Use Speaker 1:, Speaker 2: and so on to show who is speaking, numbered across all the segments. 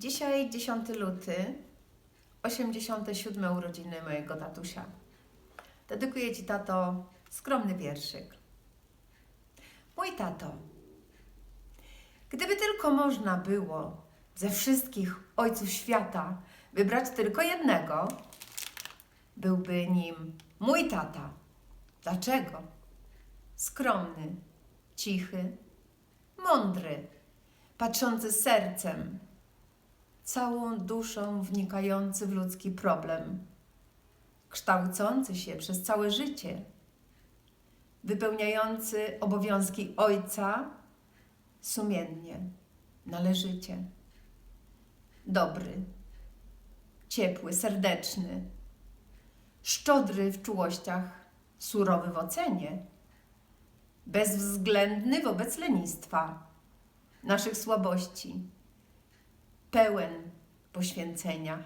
Speaker 1: Dzisiaj 10 luty, 87 urodziny mojego tatusia. Dedykuję Ci, tato, skromny wierszyk. Mój tato, gdyby tylko można było ze wszystkich ojców świata wybrać tylko jednego, byłby nim mój tata. Dlaczego? Skromny, cichy, mądry, patrzący sercem, całą duszą wnikający w ludzki problem, kształcący się przez całe życie, wypełniający obowiązki ojca sumiennie, należycie. Dobry, ciepły, serdeczny, szczodry w czułościach, surowy w ocenie, bezwzględny wobec lenistwa, naszych słabości, pełen poświęcenia,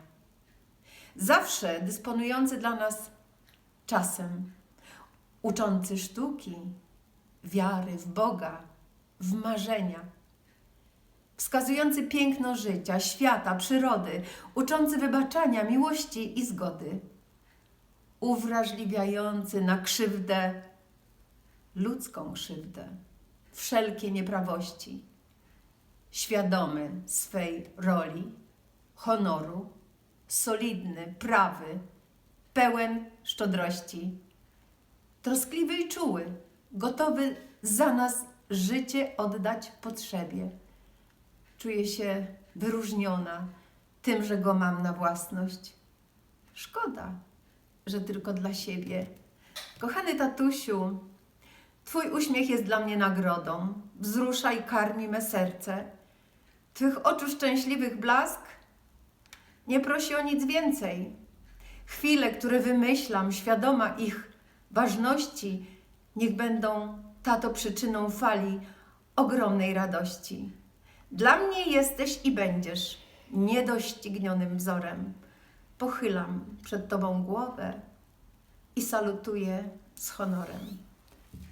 Speaker 1: zawsze dysponujący dla nas czasem, uczący sztuki, wiary w Boga, w marzenia, wskazujący piękno życia, świata, przyrody, uczący wybaczania, miłości i zgody, uwrażliwiający na krzywdę, ludzką krzywdę, wszelkie nieprawości świadomy swej roli, honoru, solidny, prawy, pełen szczodrości, troskliwy i czuły, gotowy za nas życie oddać potrzebie. Czuję się wyróżniona tym, że go mam na własność. Szkoda, że tylko dla siebie. Kochany tatusiu, Twój uśmiech jest dla mnie nagrodą, wzrusza i karmi me serce. Twych oczu szczęśliwych blask nie prosi o nic więcej. Chwile, które wymyślam, świadoma ich ważności, niech będą tato przyczyną fali ogromnej radości. Dla mnie jesteś i będziesz niedoścignionym wzorem. Pochylam przed Tobą głowę i salutuję z honorem.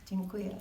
Speaker 1: Dziękuję.